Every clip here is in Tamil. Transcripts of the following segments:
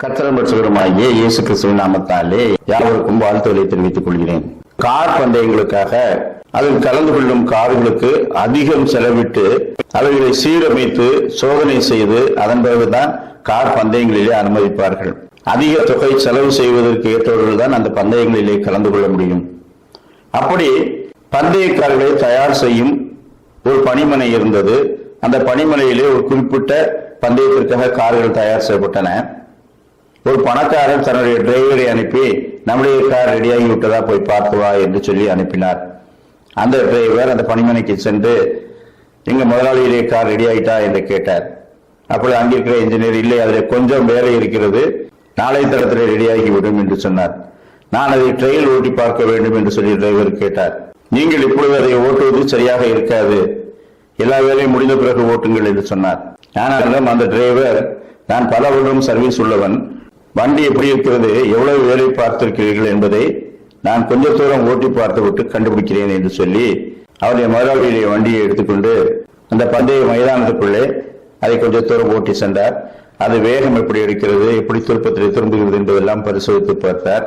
கர்த்தரும் இயேசு கிறிஸ்துவ நாமத்தாலே யாவருக்கும் வாழ்த்துக்களை தெரிவித்துக் கொள்கிறேன். கார் பந்தயங்களுக்காக அதில் கலந்து கொள்ளும் கார்களுக்கு அதிகம் செலவிட்டு அவைகளை சீரமைத்து சோதனை செய்து அதன் பிறகுதான் கார் பந்தயங்களிலே அனுமதிப்பார்கள். அதிக தொகை செலவு செய்வதற்கு ஏற்றவர்கள் தான் அந்த பந்தயங்களிலே கலந்து கொள்ள முடியும். அப்படி பந்தயக்காரர்களை தயார் செய்யும் ஒரு பணிமனை இருந்தது. அந்த பணிமனையிலே ஒரு குறிப்பிட்ட பந்தயத்திற்காக கார்கள் தயார் செய்யப்பட்டன. ஒரு பணக்காரர் தன்னுடைய டிரைவரை அனுப்பி நம்முடைய கார் ரெடியாகி விட்டதா? போய் பார்த்து வா என்று சொல்லி அனுப்பினார். அந்த டிரைவர் அந்த பணிமனைக்கு சென்று எங்க முதலாளியுடைய கார் ரெடி ஆயிட்டா? என்று கேட்டார். அப்பொழுது அங்கிருக்கிற இன்ஜினியர் இல்லை அதில் கொஞ்சம் வேலை இருக்கிறது. நாளை தரத்தில் ரெடியாகி விடும் என்று சொன்னார். நான் அதை ட்ரெயில் ஓட்டி பார்க்க வேண்டும் என்று சொல்லி டிரைவர் கேட்டார். நீங்கள் இப்பொழுது அதை ஓட்டுவது சரியாக இருக்காது. எல்லா வேலையும் முடிந்த பிறகு ஓட்டுங்கள் என்று சொன்னார். ஆனாலும் அந்த டிரைவர் நான் பல வருடம் சர்வீஸ் உள்ளவன். வண்டி எப்படி இருக்கிறது? எவ்வளவு வேலை பார்த்திருக்கிறீர்கள் என்பதை நான் கொஞ்ச தூரம் ஓட்டி பார்த்துவிட்டு கண்டுபிடிக்கிறேன் என்று சொல்லி அவருடைய முதலாளியுடைய வண்டியை எடுத்துக்கொண்டு அந்த பந்தய மைதானத்துக்குள்ளே அதை கொஞ்ச தூரம் ஓட்டி சென்றார். அது வேகம் எப்படி இருக்கிறது? எப்படி திருப்பத்தில் திரும்புகிறது என்பதெல்லாம் பரிசோதித்து பார்த்தார்.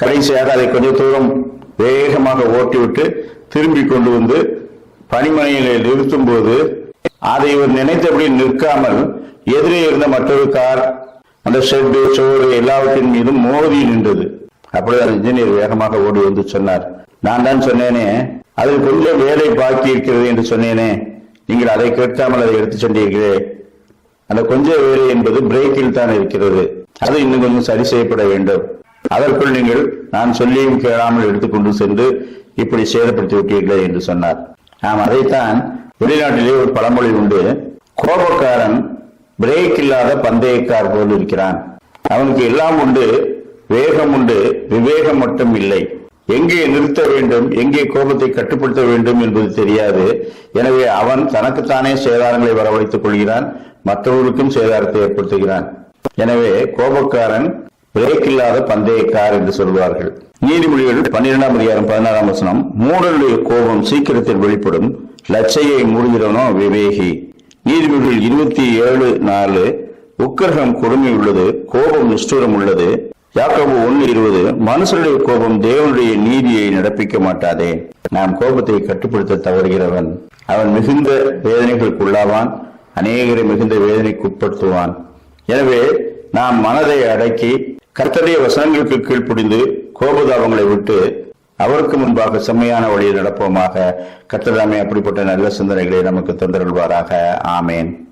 கடைசியாக அதை கொஞ்ச தூரம் வேகமாக ஓட்டிவிட்டு திரும்பி கொண்டு வந்து பனிமனையிலே நிறுத்தும் போது அதை இவர் நினைத்தபடி நிற்காமல் எதிரே இருந்த மற்றொரு கார் அந்த ஷெட்டு சோறு எல்லாவற்றின் மீதும் மோதி நின்றது. அப்படிதான் இன்ஜினியர் வேகமாக ஓடி வந்து சொன்னார் நான் தான் சொன்னேனே அதில் கொஞ்சம் வேலை பாக்கி இருக்கிறது என்று சொன்னேனே. நீங்கள் அதை கேட்காமல் அதை எடுத்து சென்றீர்களே. அந்த கொஞ்ச வேலை என்பது பிரேக்கில் தான் இருக்கிறது. அது இன்னும் கொஞ்சம் சரி செய்யப்பட வேண்டும். அதற்குள் நீங்கள் நான் சொல்லியும் கேளாமல் எடுத்துக்கொண்டு சென்று இப்படி சேதப்படுத்தி விட்டீர்களே என்று சொன்னார். நாம் அதைத்தான் வெளிநாட்டிலே ஒரு பழமொழி உண்டு. கோபக்காரன் பிரேக் இல்லாத பந்தயக்கார் போல் இருக்கிறான். அவனுக்கு எல்லாம் உண்டு வேகம் உண்டு விவேகம் மட்டும் இல்லை. எங்கே நிறுத்த வேண்டும் எங்கே கோபத்தை கட்டுப்படுத்த வேண்டும் என்பது தெரியாது. எனவே அவன் தனக்குத்தானே சேதாரங்களை வரவழைத்துக் கொள்கிறான் மற்றவர்களுக்கும் சேதாரத்தை ஏற்படுத்துகிறான். எனவே கோபக்காரன் பிரேக் இல்லாத பந்தயக்கார் என்று சொல்வார்கள். நீதிமொழிகள் பன்னிரெண்டாம் அதிகாரம் பதினாறாம் வசனம் மூடனுடைய கோபம் சீக்கிரத்தில் வெளிப்படும் லட்சையை மூடுகிறவனோ விவேகி. நீதிமொழிகள் இருபத்தி ஏழு நாலு உக்கிரகம் கொடுமை உள்ளது கோபம் நிஷ்டூரம் உள்ளது. யாக்கோபு ஒன்னு இருபது மனுஷருடைய கோபம் தேவனுடைய நீதியை நடப்பிக்க மாட்டாதே. நாம் கோபத்தை கட்டுப்படுத்த தவறுகிறவன். அவன் மிகுந்த வேதனைகளுக்குள்ளாவான் அநேகரை மிகுந்த வேதனைக்கு உட்படுத்துவான் எனவே நாம் மனதை அடக்கி கர்த்தருடைய வசனங்களுக்கு கீழ்ப்புடிந்து கோபதாபங்களை விட்டு அவருக்கு முன்பாக செம்மையான வழியில் நடப்போமாக கத்ததாமே அப்படிப்பட்ட நல்ல சிந்தனைகளை நமக்கு தொந்தரல்வாராக ஆமேன்.